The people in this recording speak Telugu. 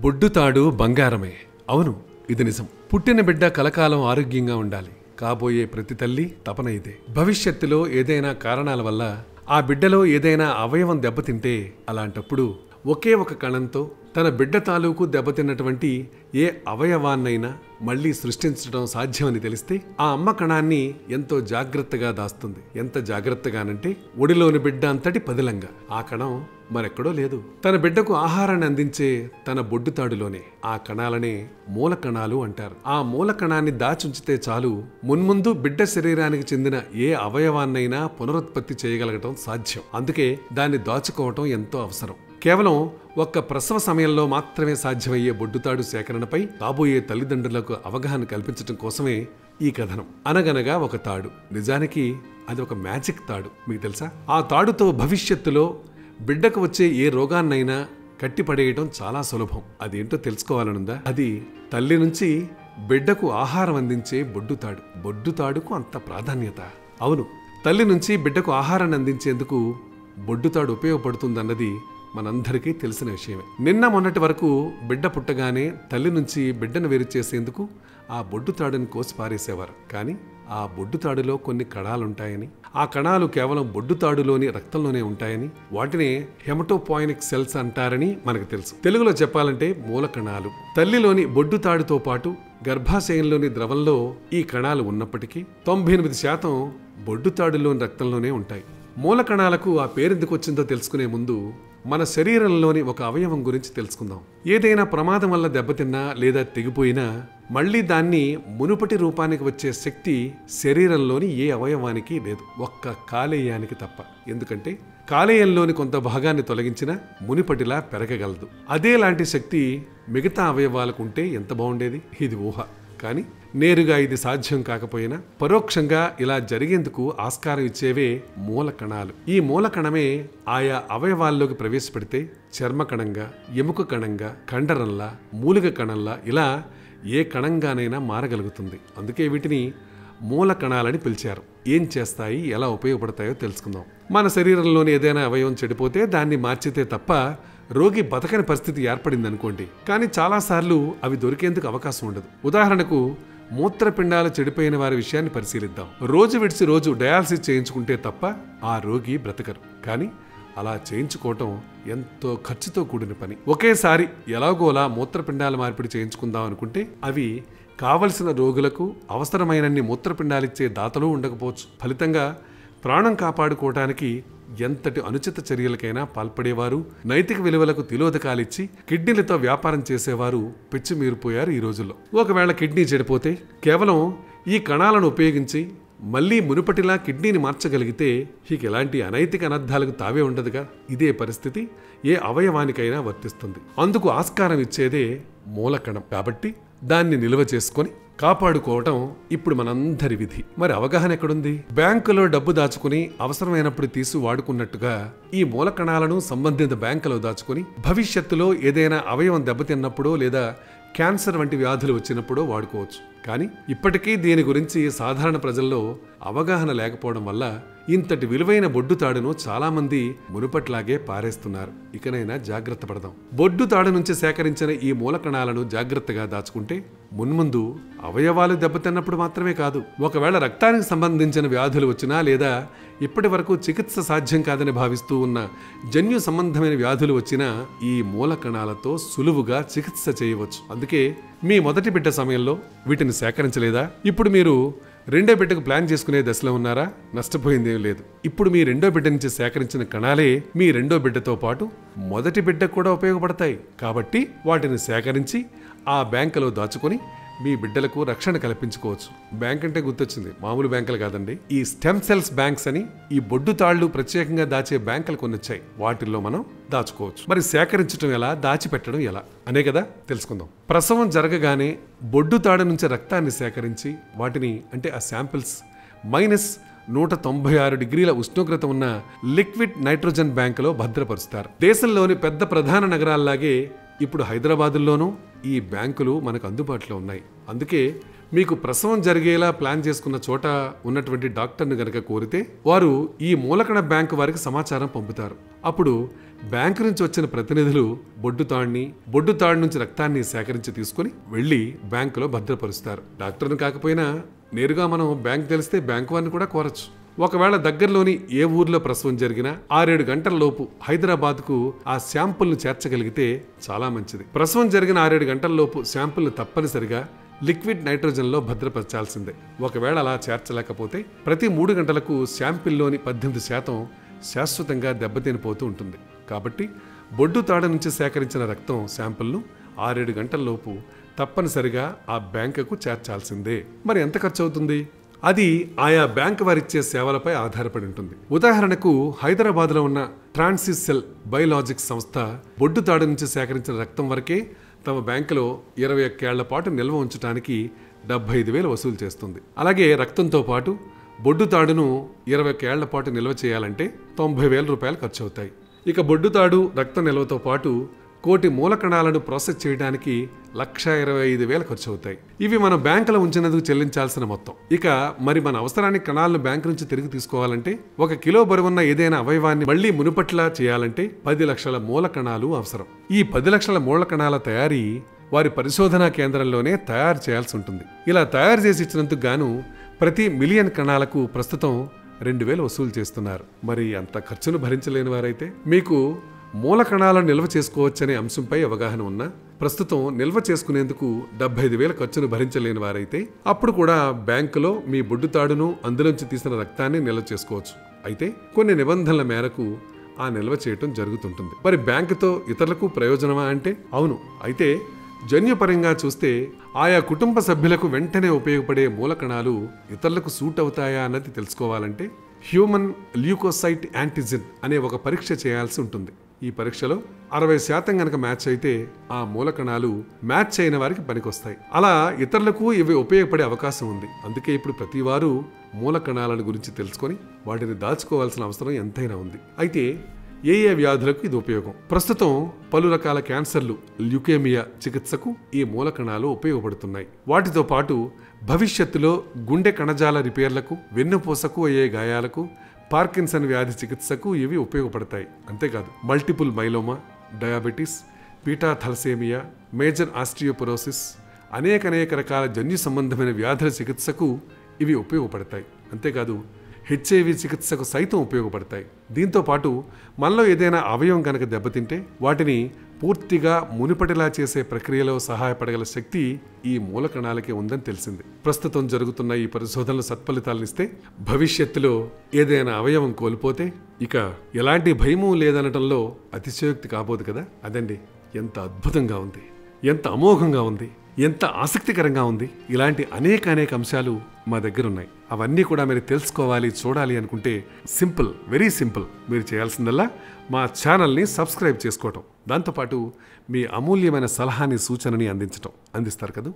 బొడ్డుతాడు బంగారమే. అవును ఇది నిజం. పుట్టిన బిడ్డ కలకాలం ఆరోగ్యంగా ఉండాలి. కాబోయే ప్రతి తల్లి తపన ఇదే. భవిష్యత్తులో ఏదైనా కారణాల వల్ల ఆ బిడ్డలో ఏదైనా అవయవం దెబ్బతింటే అలాంటప్పుడు ఒకే ఒక కణంతో తన బిడ్డ తాలూకు దెబ్బతిన్నటువంటి ఏ అవయవాన్నైనా మళ్ళీ సృష్టించడం సాధ్యమని తెలిస్తే ఆ అమ్మ కణాన్ని ఎంతో జాగ్రత్తగా దాస్తుంది. ఎంత జాగ్రత్తగానంటే ఒడిలోని బిడ్డ అంతటి పదిలంగా. ఆ కణం మరెక్కడో లేదు. తన బిడ్డకు ఆహారాన్ని అందించే తన బొడ్డుతాడులోనే. ఆ కణాలనే మూల కణాలు అంటారు. ఆ మూల కణాన్ని దాచుంచితే చాలు మున్ముందు బిడ్డ శరీరానికి చెందిన ఏ అవయవాన్నైనా పునరుత్పత్తి చేయగలగటం సాధ్యం. అందుకే దాన్ని దాచుకోవటం ఎంతో అవసరం. కేవలం ఒక్క ప్రసవ సమయంలో మాత్రమే సాధ్యమయ్యే బొడ్డుతాడు సేకరణపై కాబోయే తల్లిదండ్రులకు అవగాహన కల్పించడం కోసమే ఈ కథనం. అనగనగా ఒక తాడు. నిజానికి అది ఒక మ్యాజిక్ తాడు. మీకు తెలుసా? ఆ తాడుతో భవిష్యత్తులో బిడ్డకు వచ్చే ఏ రోగాన్నైనా కట్టిపడేయటం చాలా సులభం. అదేంటో తెలుసుకోవాలనుందా? అది తల్లి నుంచి బిడ్డకు ఆహారం అందించే బొడ్డుతాడు బొడ్డుతాడుకు అంత ప్రాధాన్యత. అవును తల్లి నుంచి బిడ్డకు ఆహారాన్ని అందించేందుకు బొడ్డుతాడు ఉపయోగపడుతుందన్నది మనందరికీ తెలిసిన విషయమే. నిన్న మొన్నటి వరకు బిడ్డ పుట్టగానే తల్లి నుంచి బిడ్డను వేరు చేసేందుకు ఆ బొడ్డు తాడుని కోసి పారేసేవారు. కానీ ఆ బొడ్డు తాడులో కొన్ని కణాలుంటాయని ఆ కణాలు కేవలం బొడ్డు తాడులోని రక్తంలోనే ఉంటాయని వాటినే హెమటోపాయినిక్ సెల్స్ అంటారని మనకు తెలుసు. తెలుగులో చెప్పాలంటే మూల కణాలు. తల్లిలోని బొడ్డు తాడుతో పాటు గర్భాశయంలోని ద్రవంలో ఈ కణాలు ఉన్నప్పటికీ తొంభై ఎనిమిది శాతం బొడ్డు తాడులోని రక్తంలోనే ఉంటాయి. మూల కణాలకు ఆ పేరెందుకు వచ్చిందో తెలుసుకునే ముందు మన శరీరంలోని ఒక అవయవం గురించి తెలుసుకుందాం. ఏదైనా ప్రమాదం వల్ల దెబ్బతిన్నా లేదా తెగిపోయినా మళ్ళీ దాన్ని మునుపటి రూపానికి వచ్చే శక్తి శరీరంలోని ఏ అవయవానికి లేదు. ఒక్క కాలేయానికి తప్ప. ఎందుకంటే కాలేయంలోని కొంత భాగాన్ని తొలగించినా మునిపటిలా పెరగగలదు. అదేలాంటి శక్తి మిగతా అవయవాలకు ఉంటే ఎంత బాగుండేది? ఇది ఊహ. కానీ నేరుగా ఇది సాధ్యం కాకపోయినా పరోక్షంగా ఇలా జరిగేందుకు ఆస్కారం ఇచ్చేవే మూల కణాలు. ఈ మూల కణమే ఆయా అవయవాల్లోకి ప్రవేశపెడితే చర్మ కణంగా ఎముక కణంగా కండరంలా మూలిక కణంలా ఇలా ఏ కణంగానైనా మారగలుగుతుంది. అందుకే వీటిని మూల కణాలని పిలిచారు. ఏం చేస్తాయి ఎలా ఉపయోగపడతాయో తెలుసుకుందాం. మన శరీరంలోని ఏదైనా అవయవం చెడిపోతే దాన్ని మార్చితే తప్ప రోగి బతకని పరిస్థితి ఏర్పడింది అనుకోండి కానీ చాలాసార్లు అవి దొరికేందుకు అవకాశం ఉండదు. ఉదాహరణకు మూత్రపిండాలు చెడిపోయిన వారి విషయాన్ని పరిశీలిద్దాం. రోజు విడిచి రోజు డయాలసిస్ చేయించుకుంటే తప్ప ఆ రోగి బ్రతకరు. కానీ అలా చేయించుకోవటం ఎంతో ఖర్చుతో కూడిన పని. ఒకేసారి ఎలాగోలా మూత్రపిండాల మార్పిడి చేయించుకుందాం అనుకుంటే అవి కావలసిన రోగులకు అవసరమైనన్ని మూత్రపిండాలిచ్చే దాతలు ఉండకపోవచ్చు. ఫలితంగా ప్రాణం కాపాడుకోవటానికి ఎంతటి అనుచిత చర్యలకైనా పాల్పడేవారు నైతిక విలువలకు తిలోదకాలిచ్చి కిడ్నీలతో వ్యాపారం చేసేవారు పిచ్చిమీరిపోయారు ఈ రోజుల్లో. ఒకవేళ కిడ్నీ చెడిపోతే కేవలం ఈ కణాలను ఉపయోగించి మళ్ళీ మునుపటిలా కిడ్నీని మార్చగలిగితే ఇక ఎలాంటి అనైతిక అనర్థాలకు తావే ఉండదుగా. ఇదే పరిస్థితి ఏ అవయవానికైనా వర్తిస్తుంది. అందుకు ఆస్కారం ఇచ్చేదే మూలకణం. కాబట్టి దాన్ని నిల్వ చేసుకొని కాపాడుకోవటం ఇప్పుడు మనందరి విధి. మరి అవగాహన ఎక్కడుంది? బ్యాంకులో డబ్బు దాచుకుని అవసరమైనప్పుడు తీసి వాడుకున్నట్టుగా ఈ మూల కణాలను సంబంధిత బ్యాంకులో దాచుకుని భవిష్యత్తులో ఏదైనా అవయవం దెబ్బతిన్నప్పుడో లేదా క్యాన్సర్ వంటి వ్యాధులు వచ్చినప్పుడో వాడుకోవచ్చు. కానీ ఇప్పటికీ దీని గురించి సాధారణ ప్రజల్లో అవగాహన లేకపోవడం వల్ల ఇంతటి విలువైన బొడ్డు తాడును చాలామంది మునుపట్లాగే పారేస్తున్నారు. ఇకనైనా జాగ్రత్త పడదాం. బొడ్డు తాడు నుంచి సేకరించిన ఈ మూల కణాలను జాగ్రత్తగా దాచుకుంటే మున్ముందు అవయవాలు దెబ్బతిన్నప్పుడు మాత్రమే కాదు ఒకవేళ రక్తానికి సంబంధించిన వ్యాధులు వచ్చినా లేదా ఇప్పటి వరకు చికిత్స సాధ్యం కాదని భావిస్తూ ఉన్న జన్యు సంబంధమైన వ్యాధులు వచ్చినా ఈ మూల కణాలతో సులువుగా చికిత్స చేయవచ్చు. అందుకే మీ మొదటి బిడ్డ సమయంలో వీటిని సేకరించలేదా? ఇప్పుడు మీరు రెండో బిడ్డకు ప్లాన్ చేసుకునే దశలో ఉన్నారా? నష్టపోయిందేం లేదు. ఇప్పుడు మీ రెండో బిడ్డ నుంచి సేకరించిన కణాలే మీ రెండో బిడ్డతో పాటు మొదటి బిడ్డకు కూడా ఉపయోగపడతాయి. కాబట్టి వాటిని సేకరించి ఆ బ్యాంకులో దాచుకొని మీ బిడ్డలకు రక్షణ కల్పించుకోవచ్చు. బ్యాంక్ అంటే గుర్తొచ్చింది. మామూలు బ్యాంకులు కాదండి. ఈ స్టెమ్ సెల్స్ బ్యాంక్స్ అని ఈ బొడ్డు తాళ్ళు ప్రత్యేకంగా దాచే బ్యాంకులు కొన్ని వచ్చాయి. వాటిల్లో మనం దాచుకోవచ్చు. మరి సేకరించడం ఎలా? దాచిపెట్టడం ఎలా? అనే కదా తెలుసుకుందాం. ప్రసవం జరగగానే బొడ్డు తాడు నుంచి రక్తాన్ని సేకరించి వాటిని అంటే ఆ శాంపిల్స్ మైనస్ నూట తొంభై ఆరు డిగ్రీల ఉష్ణోగ్రత ఉన్న లిక్విడ్ నైట్రోజన్ బ్యాంకులో భద్రపరుస్తారు. దేశంలోని పెద్ద ప్రధాన నగరాల్లాగే ఇప్పుడు హైదరాబాదుల్లోనూ ఈ బ్యాంకులు మనకు అందుబాటులో ఉన్నాయి. అందుకే మీకు ప్రసవం జరిగేలా ప్లాన్ చేసుకున్న చోట ఉన్నటువంటి డాక్టర్ని గనక కోరితే వారు ఈ మూలకణ బ్యాంకు వారికి సమాచారం పంపుతారు. అప్పుడు బ్యాంకు నుంచి వచ్చిన ప్రతినిధులు బొడ్డు తాడిని బొడ్డు తాడు నుంచి రక్తాన్ని సేకరించి తీసుకుని వెళ్ళి బ్యాంకులో భద్రపరుస్తారు. డాక్టర్ని కాకపోయినా నేరుగా మనం బ్యాంక్ తెలిస్తే బ్యాంకు వారిని కూడా కోరచ్చు. ఒకవేళ దగ్గరలోని ఏ ఊర్లో ప్రసవం జరిగినా ఆరేడు గంటల్లోపు హైదరాబాద్కు ఆ శాంపుల్ను చేర్చగలిగితే చాలా మంచిది. ప్రసవం జరిగిన ఆరేడు గంటల్లోపు శాంపుల్ను తప్పనిసరిగా లిక్విడ్ నైట్రోజన్లో భద్రపరచాల్సిందే. ఒకవేళ అలా చేర్చలేకపోతే ప్రతి మూడు గంటలకు శాంపిల్లోని పద్దెనిమిది శాతం శాశ్వతంగా దెబ్బతినిపోతూ ఉంటుంది. కాబట్టి బొడ్డు తాడ నుంచి సేకరించిన రక్తం శాంపిల్ను ఆరేడు గంటల్లోపు తప్పనిసరిగా ఆ బ్యాంకుకు చేర్చాల్సిందే. మరి ఎంత ఖర్చు అవుతుంది అది ఆయా బ్యాంక్ వారిచ్చే సేవలపై ఆధారపడి ఉంటుంది. ఉదాహరణకు హైదరాబాద్లో ఉన్న ట్రాన్సిస్ సెల్ బయోలాజిక్స్ సంస్థ బొడ్డు తాడు నుంచి సేకరించిన రక్తం వరకే తమ బ్యాంకులో ఇరవై ఒక్కేళ్ళ పాటు నిల్వ ఉంచడానికి డెబ్బై ఐదు వేలు వసూలు చేస్తుంది. అలాగే రక్తంతో పాటు బొడ్డు తాడును ఇరవై ఒక్కేళ్ళ పాటు నిల్వ చేయాలంటే తొంభై వేల రూపాయలు ఖర్చు అవుతాయి ఇక బొడ్డు తాడు రక్త నిల్వతో పాటు కోటి మూల కణాలను ప్రాసెస్ చేయడానికి లక్ష ఇరవై ఐదు వేల ఖర్చు అవుతాయి ఇవి మన బ్యాంకులో ఉంచినందుకు చెల్లించాల్సిన మొత్తం. ఇక మరి మన అవసరానికి కణాలను బ్యాంకు నుంచి తిరిగి తీసుకోవాలంటే ఒక కిలో బరువున్న ఏదైనా అవయవాన్ని మళ్ళీ మునుపట్లా చేయాలంటే పది లక్షల మూల కణాలు అవసరం. ఈ పది లక్షల మూల కణాల తయారీ వారి పరిశోధనా కేంద్రంలోనే తయారు చేయాల్సి ఉంటుంది. ఇలా తయారు చేసి ఇచ్చినందుకు గాను ప్రతి మిలియన్ కణాలకు ప్రస్తుతం రెండు వేలు వసూలు చేస్తున్నారు. మరి అంత ఖర్చును భరించలేని వారైతే మీకు మూల కణాలను నిల్వ చేసుకోవచ్చనే అంశంపై అవగాహన ఉన్నా ప్రస్తుతం నిల్వ చేసుకునేందుకు డెబ్బై ఐదు వేల ఖర్చును భరించలేని వారైతే అప్పుడు కూడా బ్యాంకులో మీ బొడ్డు తాడును అందులోంచి తీసిన రక్తాన్ని నిల్వ చేసుకోవచ్చు. అయితే కొన్ని నిబంధనల మేరకు ఆ నిల్వ చేయటం జరుగుతుంటుంది. మరి బ్యాంకుతో ఇతరులకు ప్రయోజనమా అంటే? అవును. అయితే జన్యుపరంగా చూస్తే ఆయా కుటుంబ సభ్యులకు వెంటనే ఉపయోగపడే మూల కణాలు ఇతరులకు సూట్ అవుతాయా అన్నది తెలుసుకోవాలంటే హ్యూమన్ ల్యూకోసైట్ యాంటిజెన్ అనే ఒక పరీక్ష చేయాల్సి ఉంటుంది. ఈ పరీక్షలో అరవై శాతం గనక మ్యాచ్ అయితే ఆ మూల కణాలు మ్యాచ్ అయిన వారికి పనికొస్తాయి. అలా ఇతరులకు ఇవి ఉపయోగపడే అవకాశం ఉంది. అందుకే ఇప్పుడు ప్రతి వారు మూల కణాలను గురించి తెలుసుకొని వాటిని దాచుకోవాల్సిన అవసరం ఎంతైనా ఉంది. అయితే ఏ ఏ వ్యాధులకు ఇది ఉపయోగం? ప్రస్తుతం పలు రకాల క్యాన్సర్లు ల్యూకేమియా చికిత్సకు ఈ మూలకణాలు ఉపయోగపడుతున్నాయి. వాటితో పాటు భవిష్యత్తులో గుండె కణజాల రిపేర్లకు వెన్నుపూసకు అయ్యే గాయాలకు పార్కిన్సన్ వ్యాధి చికిత్సకు ఇవి ఉపయోగపడతాయి. అంతేకాదు multiple myeloma diabetes beta thalassaemia major osteoporosis అనేక అనేక రకాల జన్యు సంబంధమైన వ్యాధుల చికిత్సకు ఇవి ఉపయోగపడతాయి. అంతేకాదు హెచ్ఐవి చికిత్సకు సైతం ఉపయోగపడతాయి. దీంతో పాటు మనలో ఏదైనా అవయవం కనుక దెబ్బతింటే వాటిని పూర్తిగా మునిపటిలా చేసే ప్రక్రియలో సహాయపడగల శక్తి ఈ మూల కణాలకే ఉందని తెలిసింది. ప్రస్తుతం జరుగుతున్న ఈ పరిశోధనలు సత్ఫలితాలనిస్తే భవిష్యత్తులో ఏదైనా అవయవం కోల్పోతే ఇక ఎలాంటి భయము లేదనటంలో అతిశయోక్తి కాబోదు కదా? అదండి ఎంత అద్భుతంగా ఉంది ఎంత అమోఘంగా ఉంది. ఎంత ఆసక్తికరంగా ఉంది. ఇలాంటి అనేక అనేక అంశాలు మా దగ్గర ఉన్నాయి అవన్నీ కూడా మీరు తెలుసుకోవాలి చూడాలి అనుకుంటే సింపుల్ వెరీ సింపుల్ మీరు చేయాల్సిందల్లా మా ఛానల్ని సబ్స్క్రైబ్ చేసుకోవటం. దాంతోపాటు మీ అమూల్యమైన సలహాని సూచనని అందించటం. అందిస్తారు కదా?